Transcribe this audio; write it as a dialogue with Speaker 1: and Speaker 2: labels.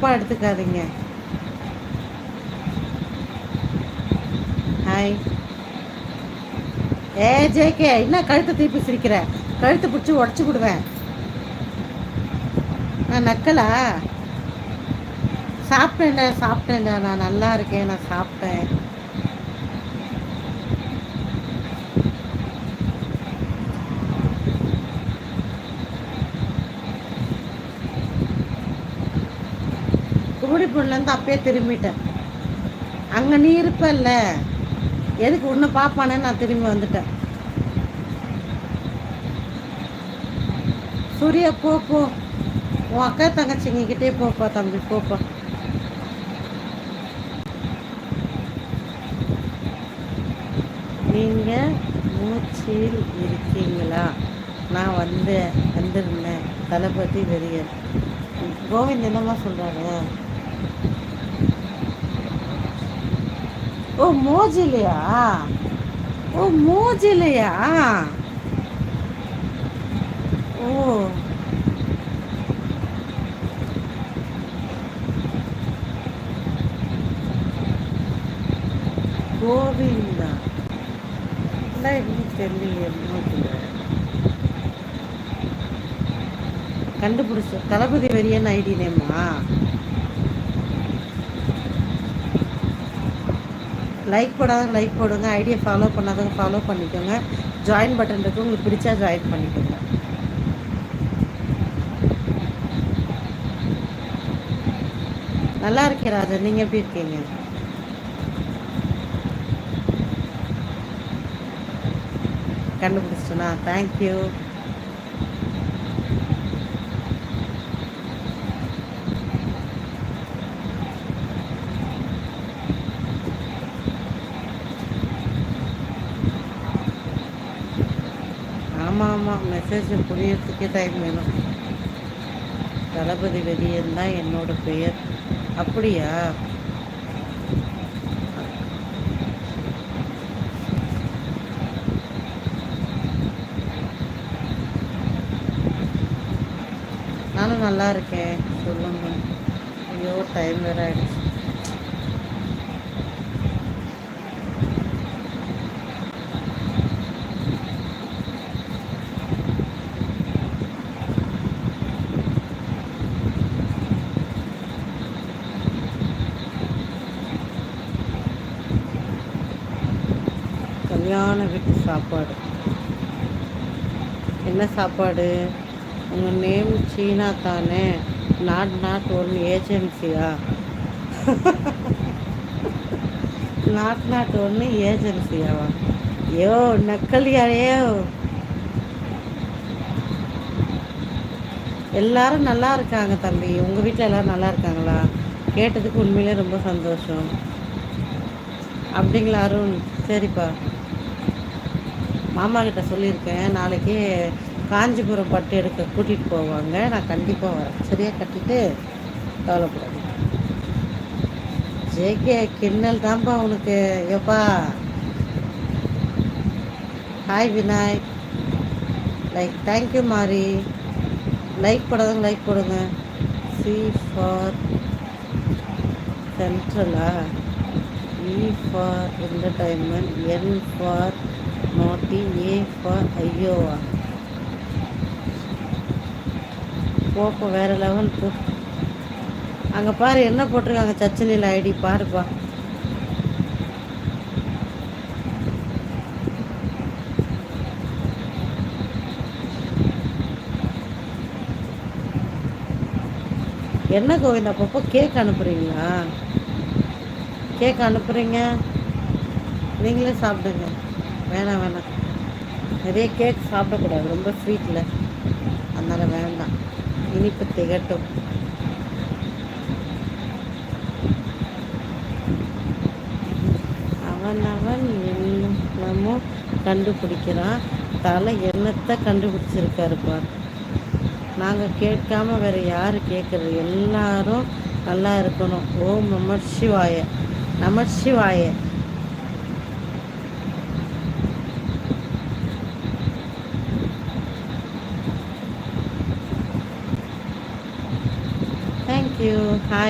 Speaker 1: தப்பாக எடுத்துக்காதீங்க. ஹாய் ஏ ஜேகே என்ன கழுத்தை திருப்பி சிரிக்கிற? கழுத்தை பிடிச்சி உடச்சி விடுவேன். நான் நக்கலா? சாப்பிட்டேன்டா சாப்பிட்டேன்டா. நான் நல்லா இருக்கேன் நான் சாப்பிட்டேன். கும்மிடிப்பூண்லேருந்து அப்பயே திரும்பிட்டேன். அங்கே நீ இருப்பல்ல? எதுக்கு ஒன்று பார்ப்பானே நான் திரும்பி வந்துட்டேன். சூர்யா போ போ. உன் அக்கா தங்கச்சிங்கக்கிட்டே போப்பா தம்பி போப்பா நீங்கள் மூச்சில் இருக்கீங்களா? நான் வந்து வந்திருந்தேன். தளபதி வெறியன் கோவிந்த் என்னம்மா சொல்கிறாரு ஓ மோஜிலையா? ஓ மோஜிலையா? ஓ. கோவிந்தா. இன்னும் தெரியலையே மோஜில? கண்டுபிடிச்ச தளபதி வெறியன் ஐடி நேமா? லைக் போடாதவங்க லைக் போடுங்க. ஐடியை ஃபாலோ பண்ணாதவங்க ஃபாலோ பண்ணிக்கோங்க. ஜாயின் பட்டன் இருக்கு. உங்களுக்கு பிடிச்சா ஜாயின் பண்ணிக்கோங்க. நல்லா இருக்கேன் ராஜா. நீங்கள் எப்படி இருக்கீங்க? கண்டுபிடிச்சிட்டனா? தேங்க்யூ ஆமாம் ஆமாம் மெசேஜ் புரியறதுக்கே டைம் வேணும். தளபதி வெளியன் தான் என்னோட பெயர். அப்படியா? நானும் நல்லா இருக்கேன். சொல்லுங்க. ஐயோ டைம் வேற ஆயிடுச்சு. கல்யாண வீட்டு சாப்பாடு. என்ன சாப்பாடு? உங்கள் நேம் சீனா தானே? நாட் நாட் ஒன் ஏஜென்சியா நாட் நாட் ஒன்று ஏஜென்சியாவா ஐயோ நக்கலியாயோ எல்லாரும் நல்லா இருக்காங்க தம்பி. உங்கள் வீட்டில் எல்லாரும் நல்லா இருக்காங்களா? கேட்டதுக்கு உண்மையிலே ரொம்ப சந்தோஷம். அப்படிங்களா அருண்? சரிப்பா. மாமா கிட்ட சொல்லியிருக்கேன் நாளைக்கு காஞ்சிபுரம் பட்டு எடுக்க கூட்டிகிட்டு போவாங்க நான் கண்டிப்பாக வரேன். சரியாக கட்டிட்டு கவலைப்படாது ஜேகே கிண்ணல் தான்ப்பா உனக்கு. எப்பா hi Vinayak like thank you மாரி லைக் போடாதங்க லைக் போடுங்க. C for சென்ட்ரலா E for entertainment N for naughty A Iowa போப்போ வேற லெவல் போ அங்கே பாரு என்ன போட்டிருக்காங்க சச்சினியில் ஐடி? பாருப்பா. என்ன கோவிந்தா அப்பப்போ கேக் அனுப்புறீங்களா? கேக் அனுப்புறீங்க. நீங்களே சாப்பிடுங்க. வேணாம் வேணாம். நிறைய கேக் சாப்பிடக்கூடாது. ரொம்ப ஸ்வீட்டில் அதனால் வேண்டாம். இனிப்பு திகட்டும். அவன் அவன் என்னமோ கண்டுபிடிக்கிறான். தலை என்னத்தை கண்டுபிடிச்சிருக்காரு பார். நாங்கள் கேட்காம வேற யார் கேட்குறது எல்லாரும் நல்லா இருக்கணும். ஓம் நமர்ஷிவாய சிவாய. நம சிவாய தேங்க்யூ ஹாய்